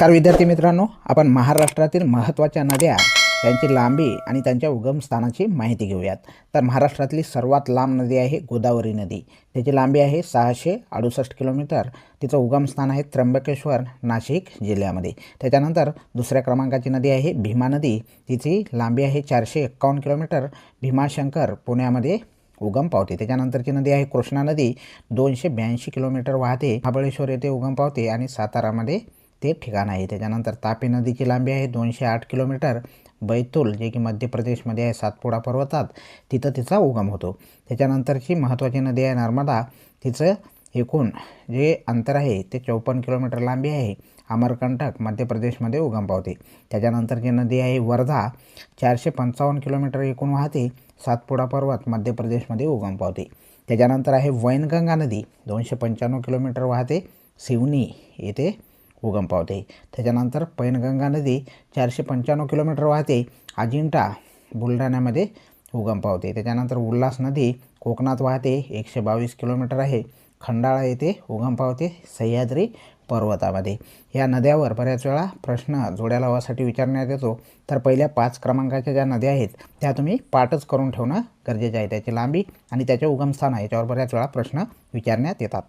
नमस्कार विद्यार्थी मित्रांनो आपण महाराष्ट्रातील महत्त्वाच्या नद्या त्यांची लांबी आणि त्यांच्या उगमस्थानाची माहिती घेऊयात. तर महाराष्ट्रातली सर्वात लांब नदी आहे गोदावरी नदी. त्याची लांबी आहे सहाशे अडुसष्ट किलोमीटर. तिचं उगमस्थान आहे त्र्यंबकेश्वर नाशिक जिल्ह्यामध्ये. त्याच्यानंतर दुसऱ्या क्रमांकाची नदी आहे भीमा नदी. तिची लांबी आहे चारशे एक्कावन्न किलोमीटर. भीमाशंकर पुण्यामध्ये उगम पावते. त्याच्यानंतरची नदी आहे कृष्णा नदी. दोनशे ब्याऐंशी किलोमीटर वाहते. महाबळेश्वर येथे उगम पावते आणि सातारामध्ये ते ठिकाण आहे. त्याच्यानंतर तापी नदीची लांबी आहे दोनशे आठ किलोमीटर. बैतूल जे की मध्य प्रदेशमध्ये आहे सातपुडा पर्वतात तिथं तिचा उगम होतो. त्याच्यानंतरची महत्त्वाची नदी आहे नर्मदा. तिचं एकूण जे अंतर आहे ते चौपन्न किलोमीटर लांबी आहे. अमरकंटक मध्य प्रदेशमध्ये उगम पावते. त्याच्यानंतरची नदी आहे वर्धा चारशे पंचावन्न किलोमीटर एकूण वाहते. सातपुडा पर्वत मध्य प्रदेशमध्ये उगम पावते. त्याच्यानंतर आहे वैनगंगा नदी दोनशे पंच्याण्णव किलोमीटर वाहते. सिवनी येथे उगम पावते त्याच्यानंतर पैनगंगा नदी चारशे पंच्याण्णव किलोमीटर वाहते. अजिंठा बुलढाण्यामध्ये उगम पावते त्याच्यानंतर उल्हास नदी कोकणात वाहते. एकशे बावीस किलोमीटर आहे. खंडाळा येथे उगम पावते सह्याद्री पर्वतामध्ये. या नद्यावर बऱ्याच वेळा प्रश्न जोड्या लावासाठी विचारण्यात येतो. तर पहिल्या पाच क्रमांकाच्या ज्या नद्या आहेत त्या तुम्ही पाठच करून ठेवणं गरजेचं आहे. त्याची लांबी आणि त्याचे उगमस्थान आहे. याच्यावर बऱ्याच वेळा प्रश्न विचारण्यात येतात.